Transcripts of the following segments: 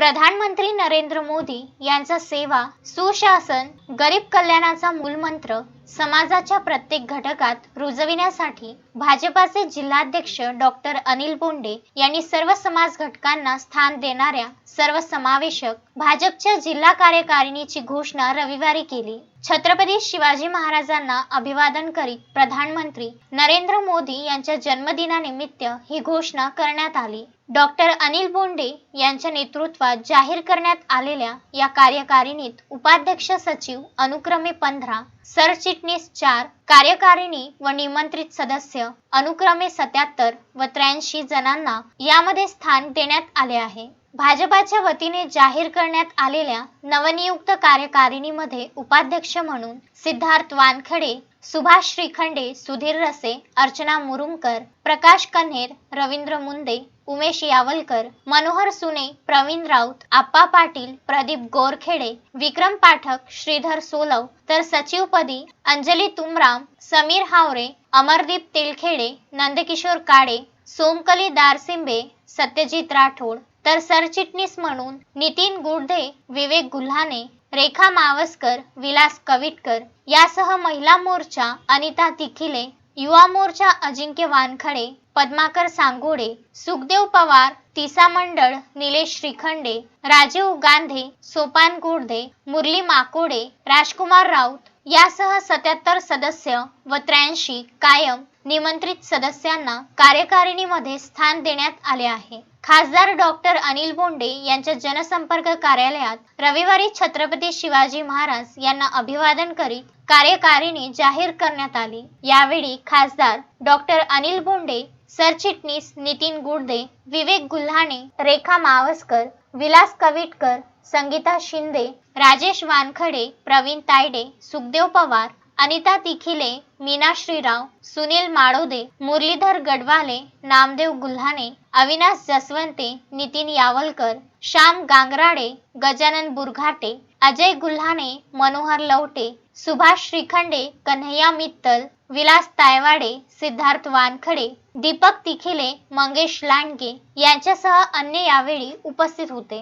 प्रधानमंत्री नरेंद्र मोदी यांचा सेवा सुशासन गरीब कल्याणाचा मूलमंत्र समाजाच्या प्रत्येक घटकात रुजविण्यासाठी भाजपाचे जिल्हाध्यक्ष डॉक्टर अनिल बोंडे यांनी सर्व समाज घटकांना स्थान देणाऱ्या सर्वसमावेशक भाजपच्या जिल्हा कार्यकारिणीची घोषणा रविवारी केली. छत्रपती शिवाजी महाराजांना अभिवादन करीत प्रधानमंत्री नरेंद्र मोदी यांच्या जन्मदिनानिमित्त ही घोषणा करण्यात आली. डॉक्टर अनिल बोंडे यांच्या नेतृत्वात जाहीर करण्यात आलेल्या या कार्यकारिणीत उपाध्यक्ष सचिव अनुक्रमे पंधरा सरचिटणीस चार कार्यकारिणी व निमंत्रित सदस्य अनुक्रमे सत्याहत्तर व त्र्याऐंशी जणांना यामध्ये स्थान देण्यात आले आहे. भाजपाच्या वतीने जाहीर करण्यात आलेल्या नवनियुक्त कार्यकारिणीमध्ये उपाध्यक्ष म्हणून सिद्धार्थ वानखडे सुभाष श्रीखंडे सुधीर रसे अर्चना मुरुमकर प्रकाश कन्हेर रवींद्र मुंदे उमेश यावलकर मनोहर सुने प्रवीण राऊत आप्पा पाटील प्रदीप गोरखेडे विक्रम पाठक श्रीधर सोलव तर सचिवपदी अंजली तुमराम समीर हावरे अमरदीप तेलखेडे नंदकिशोर काळे सोमकली दारसिंबे सत्यजित राठोड तर सरचिटणीस म्हणून नितीन गुडधे विवेक गुल्हाने रेखा मावसकर विलास कविटकर यासह महिला मोर्चा अनिता तिखिले युवा मोर्चा अजिंक्य वानखडे पद्माकर सांगोडे सुखदेव पवार तिसा मंडळ निलेश श्रीखंडे राजीव गांधे सोपान गुडधे मुरली माकोडे राजकुमार राऊत यासह सत्याहत्तर सदस्य व त्र्याऐंशी कायम निमंत्रित सदस्यांना कार्यकारिणीमध्ये स्थान देण्यात आले आहे. खासदार डॉक्टर अनिल बोंडे यांच्या जनसंपर्क कार्यालयात रविवारी छत्रपती शिवाजी महाराज यांना अभिवादन करीत कार्यकारिणी जाहीर करण्यात आली. यावेळी खासदार डॉक्टर अनिल बोंडे सरचिटणीस नितीन गुडदे विवेक गुल्हाणे रेखा मावसकर विलास कविटकर संगीता शिंदे राजेश वानखडे प्रवीण तायडे सुखदेव पवार अनिता तिखिले मीना श्रीराव सुनील माळोदे मुरलीधर गडवाले नामदेव गुल्हाने अविनाश जसवंते नितीन यावलकर श्याम गांगराडे गजानन बुरघाटे अजय गुल्हाने मनोहर लवटे सुभाष श्रीखंडे कन्हैया मित्तल विलास तायवाडे सिद्धार्थ वानखडे दीपक तिखिले मंगेश लांडगे यांच्यासह अन्य यावेळी उपस्थित होते.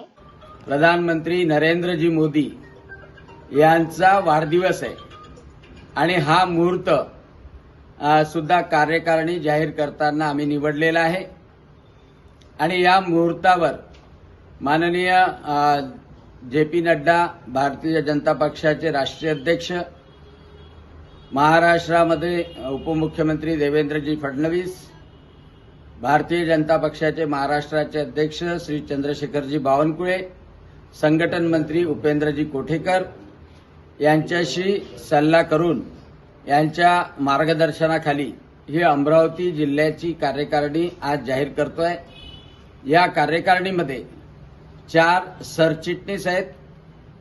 प्रधानमंत्री नरेंद्रजी मोदी यांचा वाढदिवस आहे. आणि हा मुहूर्त सुद्धा कार्यकारिणी जाहीर करताना आम्ही निवडलेला आहे. आणि या मुहूर्तावर माननीय जे पी नड्डा भारतीय जनता पक्षाचे राष्ट्रीय अध्यक्ष महाराष्ट्रामध्ये उपमुख्यमंत्री देवेंद्रजी फडणवीस भारतीय जनता पक्षाचे महाराष्ट्राचे अध्यक्ष श्री चंद्रशेखरजी बावनकुळे संघटन मंत्री उपेंद्रजी कोठेकर यांच्याशी सल्ला करून यांच्या मार्गदर्शनाखाली ही अमरावती जिल्ह्याची कार्यकारिणी आज जाहीर करतोय. या कार्यकारिणीमध्ये चार सरचिटणीस आहेत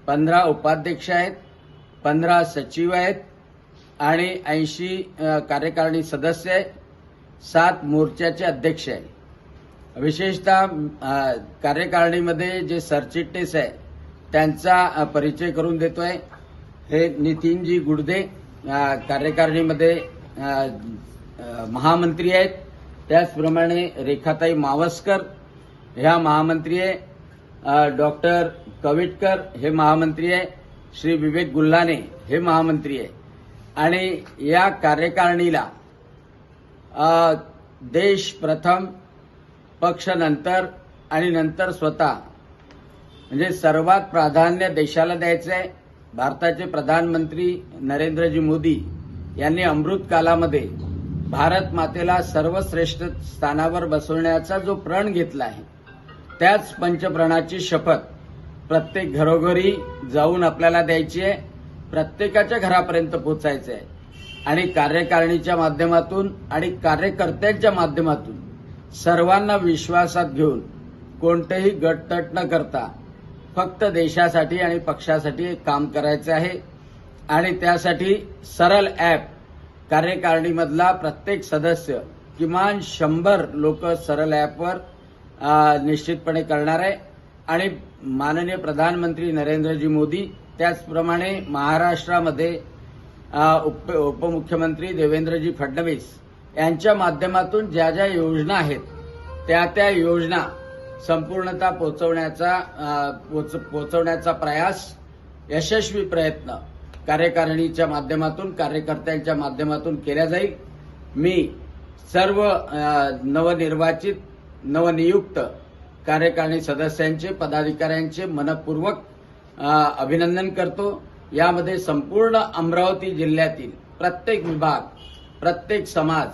पंधरा उपाध्यक्ष आहेत पंधरा सचिव आहेत आणि ऐंशी कार्यकारिणी सदस्य आहेत. सात मोर्चाचे अध्यक्ष आहेत. विशेषतः कार्यकारिणीमध्ये जे सरचिटणीस आहे त्यांचा परिचय करून देतोय. हे नितीनजी गुडदे कार्यकारिणीमध्ये महामंत्री आहेत. त्याचप्रमाणे रेखाताई मावसकर ह्या महामंत्री आहे. डॉक्टर कविटकर हे महामंत्री आहे. श्री विवेक गुल्हाने हे महामंत्री आहे. आणि या कार्यकारिणीला देश प्रथम पक्ष नंतर आणि नंतर स्वतः म्हणजे सर्वात प्राधान्य देशाला द्यायचं आहे. भारताचे प्रधानमंत्री नरेंद्रजी मोदी यांनी अमृत कालामध्ये भारत मातेला सर्वश्रेष्ठ स्थानावर बसवण्याचा जो प्रण घेतला आहे त्याच पंचप्रणाची शपथ प्रत्येक घरोघरी जाऊन आपल्याला द्यायची आहे. प्रत्येकाच्या घरापर्यंत पोचायचं आहे. आणि कार्यकारिणीच्या माध्यमातून आणि कार्यकर्त्यांच्या माध्यमातून सर्वांना विश्वासात घेऊन कोणतेही गटतट न करता फक्त देशासाठी आणि पक्षासाठी एक काम करायचं आहे. आणि त्यासाठी सरळ ॲप कार्यकारिणीमधला प्रत्येक सदस्य किमान शंभर लोक सरळ ॲपवर निश्चितपणे करणार आहे. आणि माननीय प्रधानमंत्री नरेंद्रजी मोदी त्याचप्रमाणे महाराष्ट्रामध्ये उप उपमुख्यमंत्री देवेंद्रजी फडणवीस यांच्या माध्यमातून ज्या ज्या योजना आहेत त्या त्या योजना संपूर्णता पोचवण्याचा पोच पोचवण्याचा प्रयास यशस्वी प्रयत्न कार्यकारिणीच्या माध्यमातून कार्यकर्त्यांच्या माध्यमातून केल्या जाईल. मी सर्व नवनिर्वाचित नवनियुक्त कार्यकारिणी सदस्यांचे पदाधिकाऱ्यांचे मनपूर्वक अभिनंदन करतो. यामध्ये संपूर्ण अमरावती जिल्ह्यातील प्रत्येक विभाग प्रत्येक समाज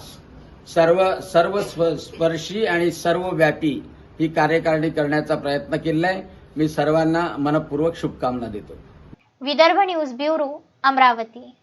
सर्व सर्व स्पर्शी आणि सर्वव्यापी ही कार्यकारिणी करण्याचा प्रयत्न केला आहे मी सर्वांना मनपूर्वक शुभकामना देतो. Vidarbha news bureau Amravati.